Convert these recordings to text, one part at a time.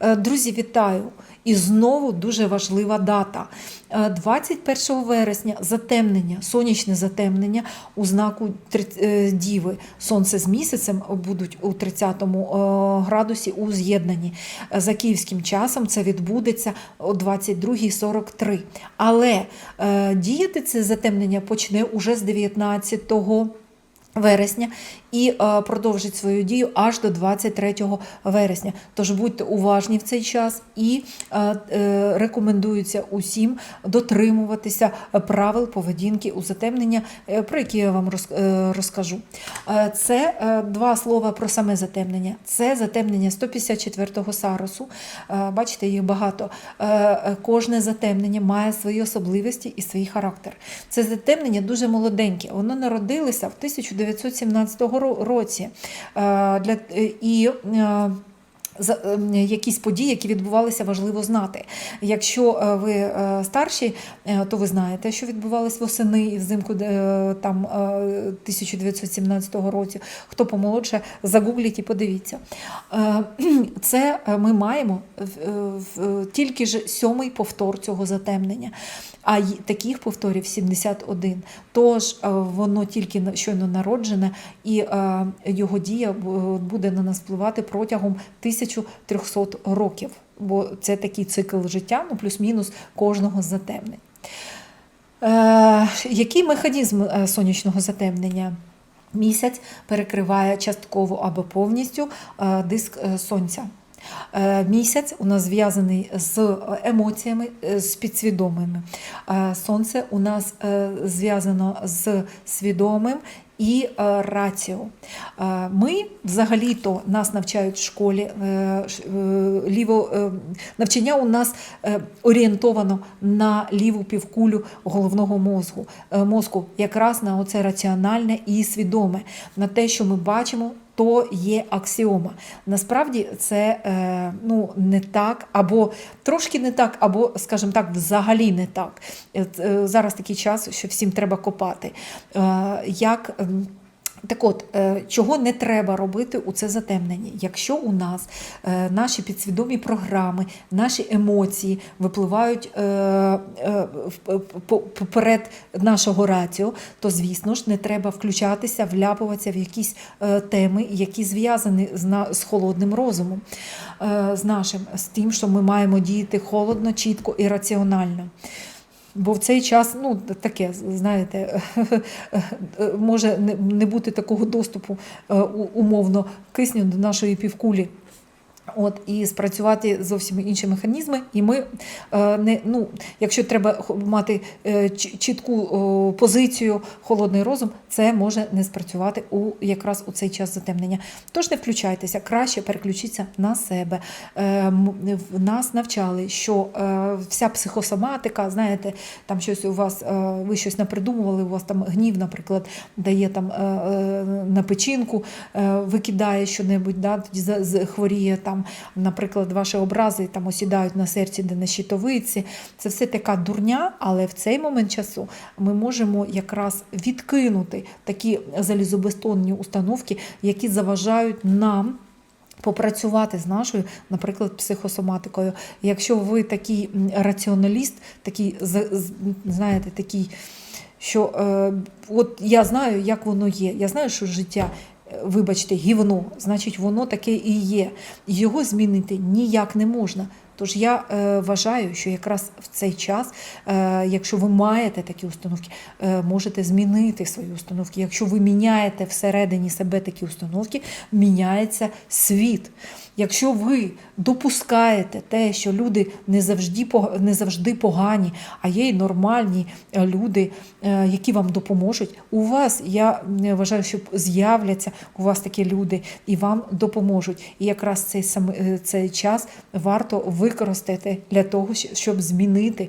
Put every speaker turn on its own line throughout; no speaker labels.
Е, Друзі, вітаю! І знову дуже важлива дата. Е, 21 вересня затемнення, сонячне затемнення у знаку е, Діви. Сонце з місяцем будуть у 30 е, градусі у з'єднанні. Е, За київським часом це відбудеться о 22.43. Але е, діяти це затемнення почне уже з 19 вересня і е, продовжить свою дію аж до 23 вересня. Тож будьте уважні в цей час і е, е, рекомендується усім дотримуватися правил поведінки у затемнення, про які я вам розкажу. Це два слова про саме затемнення. Це затемнення 154-го сарусу. Е, Бачите, їх багато. Кожне затемнення має свої особливості і свій характер. Це затемнення дуже молоденьке. Воно народилося в 1917 ро- році. Е, Для, і е, якісь події, які відбувалися, важливо знати. Якщо е, ви е, старші, е, то ви знаєте, що відбувалось восени і взимку там е, 1917 році. Хто помолодше, загугліть і подивіться. Це ми маємо тільки ж сьомий повтор цього затемнення. А таких повторів 71. Тож воно тільки щойно народжене, і його дія буде на нас впливати протягом 1300 років. Бо це такий цикл життя, ну плюс-мінус кожного з затемнень. Е, який механізм е, сонячного затемнення? Місяць перекриває частково або повністю е, диск е, сонця. Місяць у нас зв'язаний з емоціями, з підсвідомими. Сонце у нас зв'язано з свідомим і е, раціо. Е, Ми взагалі-то нас навчають в школі. е, Ліво, навчання у нас орієнтовано на ліву півкулю головного мозку, мозку, якраз на оце раціональне і свідоме, на те, що ми бачимо. То є аксіома. Насправді це е, ну, не так, або трошки не так, або, скажімо так, взагалі не так. Е, е, Зараз такий час, що всім треба копати. Як, так от, е, чого не треба робити у це затемнення? Якщо у нас е, наші підсвідомі програми, наші емоції випливають е, поперед нашого раціо, то звісно ж не треба включатися, вляпуватися в якісь теми, які зв'язані з, холодним розумом, з нашим, з тим, що ми маємо діяти холодно, чітко і раціонально. Бо в цей час, ну таке, знаєте, може не- бути такого доступу е, умовно кисню до нашої півкулі. От і спрацювати зовсім інші механізми, і ми е, не ну, якщо треба мати е, чітку позицію, холодний розум, це може не спрацювати у якраз у цей час затемнення. Тож не включайтеся, краще переключіться на себе. Е, нас навчали, що вся психосоматика, знаєте, там щось у вас, ви щось напридумували, у вас там гнів, наприклад, дає там на печінку, викидає що-небудь, да, тоді хворіє там, наприклад, ваші образи там осідають на серці, де на щитовиці. Це все така дурня, але в цей момент часу ми можемо якраз відкинути такі залізобетонні установки, які заважають нам. Попрацювати з нашою, наприклад, психосоматикою. Якщо ви такий раціоналіст, такий знаєте, такий, що е, от я знаю, як воно є. Я знаю, що життя, вибачте, гівно, значить, воно таке і є. Його змінити ніяк не можна. Тож я е, вважаю, що якраз в цей час, е, якщо ви маєте такі установки, е, можете змінити свої установки. Якщо ви міняєте всередині себе такі установки, міняється світ. Якщо ви допускаєте те, що люди не завжди, не завжди погані, а є й нормальні е, люди, е, які вам допоможуть, у вас, я вважаю, що з'являться у вас такі люди і вам допоможуть. І якраз цей, е, цей час варто використати для того, щоб змінити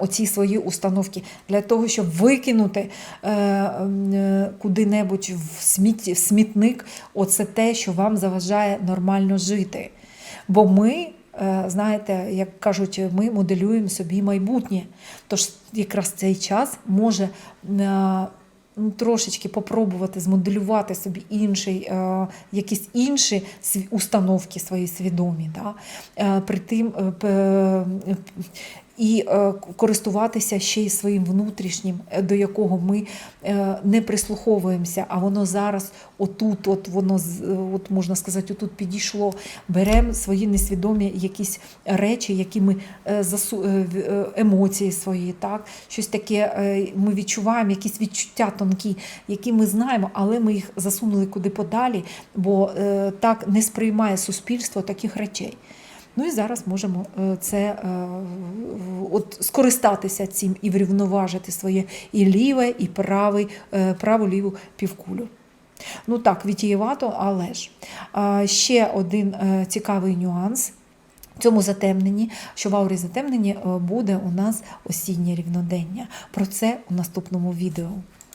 оці свої установки для того, щоб викинути е, е, куди-небудь в, смітник оце те, що вам заважає нормально жити. Бо ми. е, Знаєте, як кажуть, ми моделюємо собі майбутнє. Тож якраз цей час може е, ну, трошечки попробувати змоделювати собі інший, е, якісь інші установки свої свідомі. Да? Е, при тим, е, і е, користуватися ще й своїм внутрішнім, е, до якого ми е, не прислуховуємося, а воно зараз отут, от воно от можна сказати, отут підійшло. Беремо свої несвідомі якісь речі, які ми засу... емоції свої, так щось таке ми відчуваємо, якісь відчуття тонкі, які ми знаємо, але ми їх засунули куди подалі, бо так не сприймає суспільство таких речей. Ну і зараз можемо е, це е, от скористатися цим і врівноважити своє і ліве, і правий, е, праву ліву півкулю. Ну так, вітієвато, але ж. Ще один цікавий нюанс. В цьому затемненні, що в аурі затемненні буде у нас осіннє рівнодення. Про це у наступному відео.